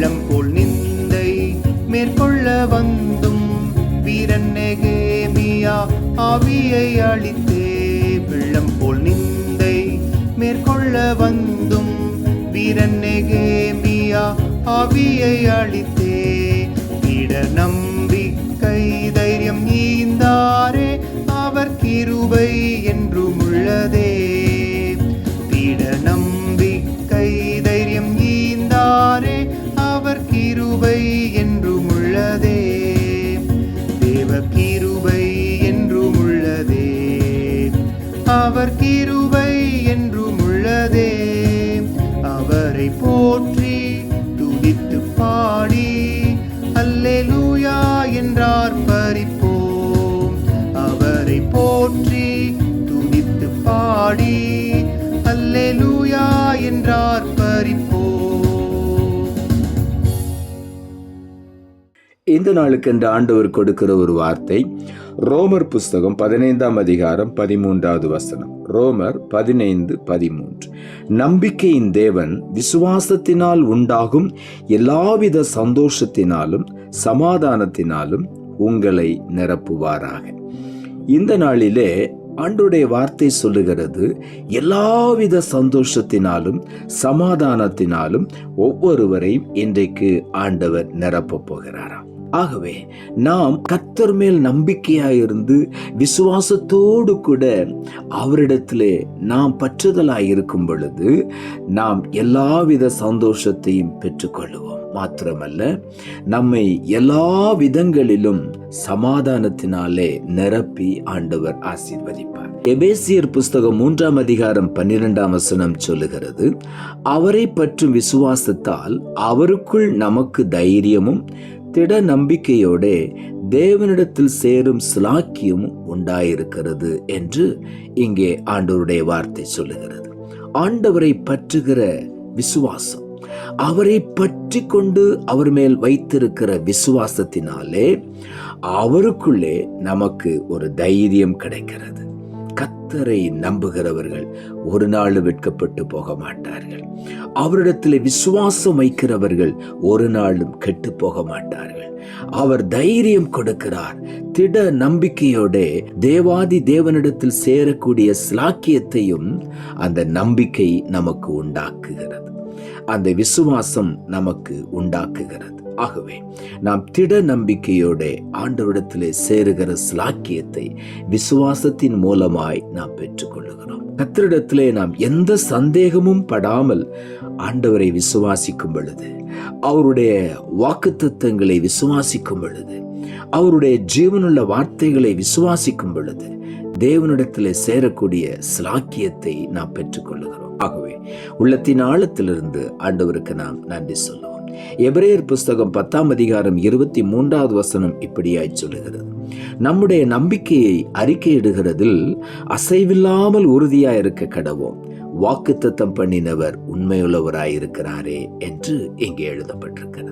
வெள்ளம் போல் நிந்தை மேற்கொள்ள வந்தும். வீரன் நெகேமியா ஆவியை அளித்தே வெள்ளம் போல் நிந்தை மேற்கொள்ள வந்தும். வீரன் நெகேமியா ஆவியை அளித்தே அவர் கிருபை என்றும் உள்ளதே. அவரை போற்றி துதித்து பாடி அல்லேலூயா என்றார் பறிப்போம் அவரை போற்றி துதித்து பாடி அல்லேலூயா என்றார் பறிப்போம் இந்த நாளுக்கு நாளுக்கென்று ஆண்டவர் கொடுக்கிற ஒரு வார்த்தை ரோமர் புஸ்தகம் பதினைந்தாம் அதிகாரம் பதிமூன்றாவது வசனம். ரோமர் பதினைந்து பதிமூன்று. நம்பிக்கையின் தேவன் விசுவாசத்தினால் உண்டாகும் எல்லாவித சந்தோஷத்தினாலும் சமாதானத்தினாலும் உங்களை நிரப்புவாராக. இந்த நாளிலே ஆண்டுடைய வார்த்தை சொல்லுகிறது எல்லாவித சந்தோஷத்தினாலும் சமாதானத்தினாலும் ஒவ்வொருவரையும் இன்றைக்கு ஆண்டவர் நிரப்பப் போகிறாராம். ஆகவே நாம் கத்தர் மேல் நம்பிக்கையாக இருந்து விசுவாசத்தோடு கூட அவரிடத்திலே நாம் பற்றுதலாய் இருக்கும் பொழுது நாம் எல்லாவித சந்தோஷத்தையும் பெற்றுக்கொள்வோம் மாத்திரமல்ல நம்மை எல்லா விதங்களிலும் சமாதானத்தினாலே நிரப்பி ஆண்டவர் ஆசீர்வதிப்பார். எபேசியர் புஸ்தகம் மூன்றாம் அதிகாரம் பன்னிரெண்டாம் வசனம் சொல்லுகிறது அவரை பற்றும் விசுவாசத்தால் அவருக்குள் நமக்கு தைரியமும் திட நம்பிக்கையோட தேவனிடத்தில் சேரும் சிலாக்கியம் உண்டாயிருக்கிறது என்று இங்கே ஆண்டவருடைய வார்த்தை சொல்லுகிறது. ஆண்டவரை பற்றுகிற விசுவாசம் அவரை பற்றி கொண்டு அவர் மேல் வைத்திருக்கிற விசுவாசத்தினாலே அவருக்குள்ளே நமக்கு ஒரு தைரியம் கிடைக்கிறது. கத்தரை நம்புகிறவர்கள் ஒரு நாள் வெட்கப்பட்டு போக மாட்டார்கள் அவரிடத்தில் விசுவாசம் வைக்கிறவர்கள் ஒரு நாளும் கெட்டு போக மாட்டார்கள் அவர் தைரியம் கொடுக்கிறார். திட நம்பிக்கையோட தேவாதி தேவனிடத்தில் சேரக்கூடிய சிலாக்கியத்தையும் அந்த நம்பிக்கை நமக்கு உண்டாக்குகிறது. அந்த விசுவாசம் நமக்கு உண்டாக்குகிறது. ஆகவே நாம் திட நம்பிக்கையோட ஆண்டவரிடத்திலே சேருகிற சிலாக்கியத்தை விசுவாசத்தின் மூலமாய் நாம் பெற்றுக்கொள்ளுகிறோம். கத்தரிடத்திலே நாம் எந்த சந்தேகமும் படாமல் ஆண்டவரை விசுவாசிக்கும் பொழுது அவருடைய வாக்குத்தத்தங்களை விசுவாசிக்கும் பொழுது அவருடைய ஜீவனுள்ள வார்த்தைகளை விசுவாசிக்கும் பொழுது தேவனிடத்திலே சேரக்கூடிய சிலாக்கியத்தை நாம் பெற்றுக்கொள்ளுகிறோம். ஆகவே உள்ளத்தின் ஆழத்திலிருந்து ஆண்டவருக்கு நாம் நன்றி சொல்லுவோம். எபிரேயர் புஸ்தகம் பத்தாம் அதிகாரம் இருபத்தி மூன்றாவது வசனம் இப்படியாய் சொல்லுகிறது. நம்முடைய நம்பிக்கையை அறிக்கையிடுகிறதில் அசைவில்லாமல் உறுதியாய் இருக்க கடவோம். வாக்குத்தத்தம் பண்ணினவர் உண்மையுள்ளவராயிருக்கிறாரே என்று இங்கே எழுதப்பட்டிருக்கிறது.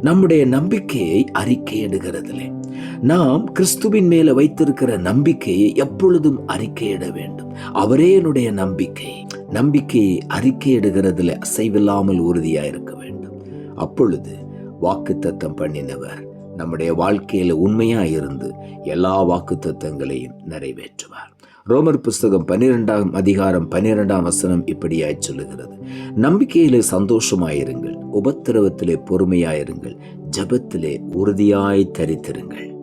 நம்முடைய நம்பிக்கையை அறிக்கையிடுகிறதிலே. நாம் கிறிஸ்துவின் மேல வைத்திருக்கிற நம்பிக்கையை எப்பொழுதும் அறிக்கையிட வேண்டும். அவரே என்னுடைய நம்பிக்கை. நம்பிக்கையை அறிக்கையிடுகிறதுல அசைவில்லாமல் உறுதியாக இருக்க வேண்டும். அப்பொழுது வாக்குத்தத்தம் பண்ணினவர் நம்முடைய வாழ்க்கையில் உண்மையாக இருந்து எல்லா வாக்குத்தத்தங்களையும் நிறைவேற்றுவார். ரோமர் புஸ்தகம் பன்னிரெண்டாம் அதிகாரம் பன்னிரெண்டாம் வசனம் இப்படியாய் சொல்லுகிறது. நம்பிக்கையிலே சந்தோஷமாயிருங்கள் உபத்திரவத்திலே பொறுமையாயிருங்கள் ஜபத்திலே உறுதியாய் தரித்திருங்கள்.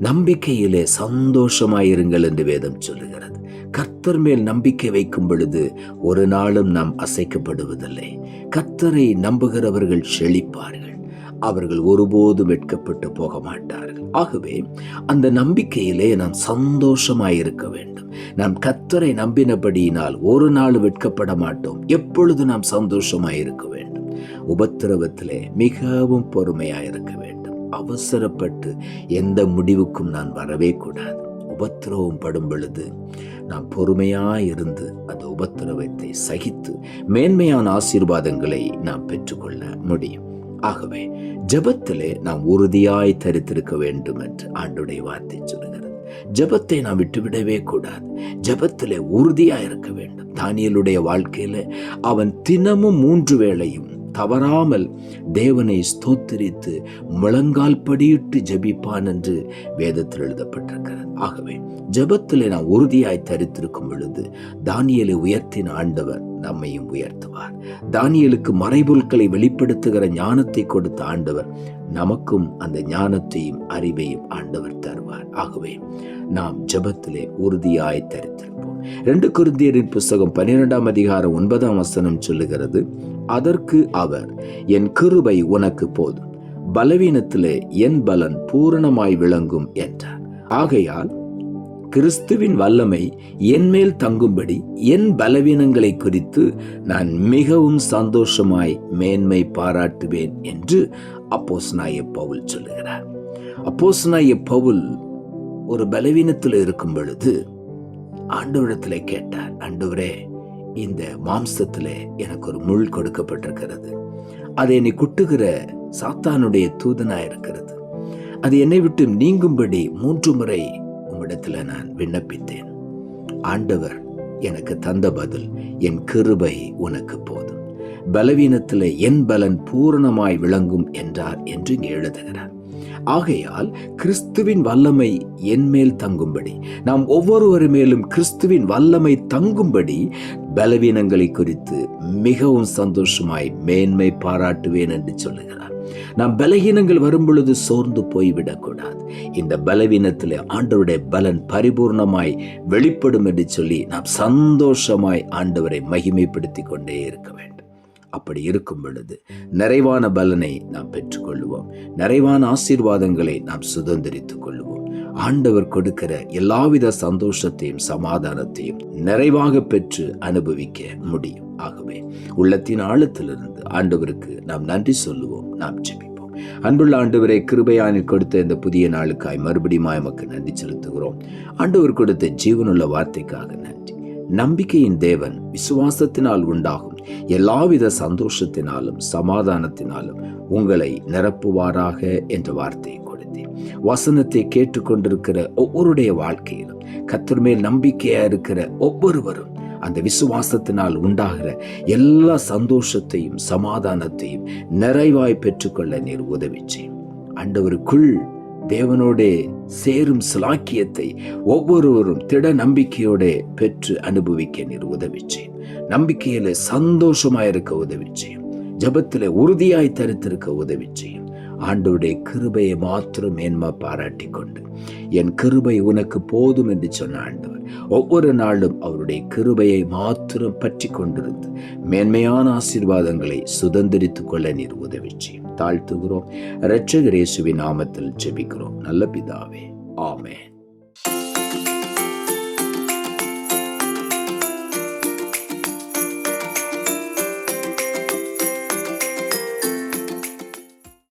நம்பிக்கையிலே சந்தோஷமாயிருங்கள் என்று வேதம் சொல்லுகிறது. கர்த்தர் மேல் நம்பிக்கை வைக்கும் பொழுது ஒரு நாளும் நாம் அசைக்கப்படுவதில்லை. கர்த்தரை நம்புகிறவர்கள் செழிப்பார்கள். அவர்கள் ஒருபோதும் வெட்கப்பட்டு போக மாட்டார்கள். ஆகவே அந்த நம்பிக்கையிலே நாம் சந்தோஷமாய் இருக்க வேண்டும். நாம் கத்தரை நம்பினபடியினால் ஒரு நாள் வெட்கப்பட மாட்டோம். எப்பொழுது நாம் சந்தோஷமாய் இருக்க வேண்டும்? உபத்திரவத்திலே மிகவும் பொறுமையாய் இருக்க வேண்டும். அவசரப்பட்டு எந்த முடிவுக்கும் நான் வரவே கூடாது. உபத்திரவம் படும் பொழுது நாம் பொறுமையாக இருந்து அந்த உபத்திரவத்தை சகித்து மேன்மையான ஆசீர்வாதங்களை நாம் பெற்றுக்கொள்ள முடியும். ஆகவே ஜபத்திலே நாம் உறுதியாய் தரித்திருக்க வேண்டும் என்று ஆண்டுடைய வார்த்தை சொல்லுகிறது. ஜெபத்தை நாம் விட்டுவிடவே கூடாது. ஜபத்திலே உறுதியாக இருக்க வேண்டும். தானியலுடைய வாழ்க்கையில அவன் தினமும் மூன்று வேளையும் தவறாமல் தேவனை ஸ்தோத்தரித்து முழங்கால் படியிட்டு ஜபிப்பான் என்று வேதத்தில் எழுதப்பட்டிருக்கிறது. ஆகவே ஜபத்தில் நான் உறுதியாய் தரித்திருக்கும் பொழுது தானியலை உயர்த்தின ஆண்டவர் நம்மையும் உயர்த்துவார். தானியலுக்கு மறைபொருட்களை வெளிப்படுத்துகிற ஞானத்தை கொடுத்த ஆண்டவர் நமக்கும் அந்த ஞானத்தையும் அறிவையும் ஆண்டவர் தருவார். ஆகவே நாம் ஜெபத்திலே உறுதியாய் தரித்திருப்போம். ரெண்டு குருந்தியரின் புஸ்தகம் பன்னிரெண்டாம் அதிகாரம் ஒன்பதாம் வசனம் சொல்லுகிறது அதற்கு அவர் என் கிருபை உனக்கு போதும். பலவீனத்திலே என் பலன் பூரணமாய் விளங்கும் என்றார். ஆகையால் கிறிஸ்துவின் வல்லமை என்மேல் தங்கும்படி என் பலவீனங்களை குறித்து நான் மிகவும் சந்தோஷமாய் மேன்மை பாராட்டுவேன் என்று அப்போஸ்னாய பவுல் சொல்லுகிறார். அப்போஸ்னாய பவுல் ஒரு பலவீனத்தில் இருக்கும் பொழுது ஆண்டவரிடத்தில் கேட்டார் ஆண்டவரே இந்த மாம்சத்தில் எனக்கு ஒரு முள் கொடுக்கப்பட்டிருக்கிறது. அதை என்னை குட்டுகிற சாத்தானுடைய தூதனா இருக்கிறது அது என்னை விட்டு நீங்கும்படி மூன்று முறை உம்மிடத்துல நான் விண்ணப்பித்தேன். ஆண்டவர் எனக்கு தந்த பதில் என் கிருபை உனக்கு போதும். பலவீனத்தில் என் பலன் பூரணமாய் விளங்கும் என்றார் என்று இங்கே எழுதுகிறார். ஆகையால் கிறிஸ்துவின் வல்லமை என் மேல் தங்கும்படி நாம் ஒவ்வொருவர் மேலும் கிறிஸ்துவின் வல்லமை தங்கும்படி பலவீனங்களை குறித்து மிகவும் சந்தோஷமாய் மேன்மை பாராட்டுவேன் என்று சொல்லுகிறார். நாம் பலகீனங்கள் வரும்பொழுது சோர்ந்து போய்விடக்கூடாது. இந்த பலவீனத்தில் ஆண்டவருடைய பலன் பரிபூர்ணமாய் வெளிப்படும் என்று சொல்லி நாம் சந்தோஷமாய் ஆண்டவரை மகிமைப்படுத்திக் கொண்டே இருக்க வேண்டும். அப்படி இருக்கும் பொழுது நிறைவான பலனை நாம் பெற்றுக்கொள்வோம் நிறைவான ஆசீர்வாதங்களை நாம் சுதந்திரித்துக் கொள்வோம். ஆண்டவர் கொடுக்கிற எல்லாவித சந்தோஷத்தையும் சமாதானத்தையும் நிறைவாக பெற்று அனுபவிக்க முடியும். ஆகவே உள்ளத்தின் ஆழத்திலிருந்து ஆண்டவருக்கு நாம் நன்றி சொல்லுவோம் நாம் ஜெபிப்போம். அன்புள்ள ஆண்டவரை கிருபையானில் கொடுத்த இந்த புதிய நாளுக்காய் மறுபடியும் எமக்கு நன்றி செலுத்துகிறோம். ஆண்டவர் கொடுத்த ஜீவனுள்ள வார்த்தைக்காக நன்றி. நம்பிக்கையின் தேவன் விசுவாசத்தினால் உண்டாகும். எல்லாவித சந்தோஷத்தினாலும் சமாதானத்தினாலும் உங்களை நிரப்புவாராக என்ற வார்த்தை கொடுத்தேன் வசனத்தை கேட்டுக்கொண்டிருக்கிற ஒவ்வொருடைய வாழ்க்கையிலும் கத்தர் மேல் நம்பிக்கையா இருக்கிற ஒவ்வொருவரும் அந்த விசுவாசத்தினால் உண்டாகிற எல்லா சந்தோஷத்தையும் சமாதானத்தையும் நிறைவாய் பெற்றுக்கொள்ள நீர் உதவி செய்யும் அண்டவருக்குள் தேவனோட சேரும் சிலாக்கியத்தை ஒவ்வொருவரும் திட நம்பிக்கையோட பெற்று அனுபவிக்க நீர் உதவி செய்யும் நம்பிக்கையில சந்தோஷமாயிருக்க உதவி செய்யும் ஜபத்தில் உறுதியாய் தரித்திருக்க உதவி செய்யும் ஆண்டவருடைய கிருபையை மாத்திரம் மேன்மா பாராட்டி கொண்டு என் கிருபை உனக்கு போதும் என்று சொன்ன ஆண்டவர். ஒவ்வொரு நாளும் அவருடைய கிருபையை மாத்திரம் பற்றி கொண்டிருந்து மேன்மையான ஆசீர்வாதங்களை சுதந்திரித்துக் கொள்ள நீர் உதவி செய்யும். தாழ்த்துகிறோம். இரட்சகரேசுவின் நாமத்தில் ஜெபிக்கிறோம். நல்ல பிதாவே. ஆமே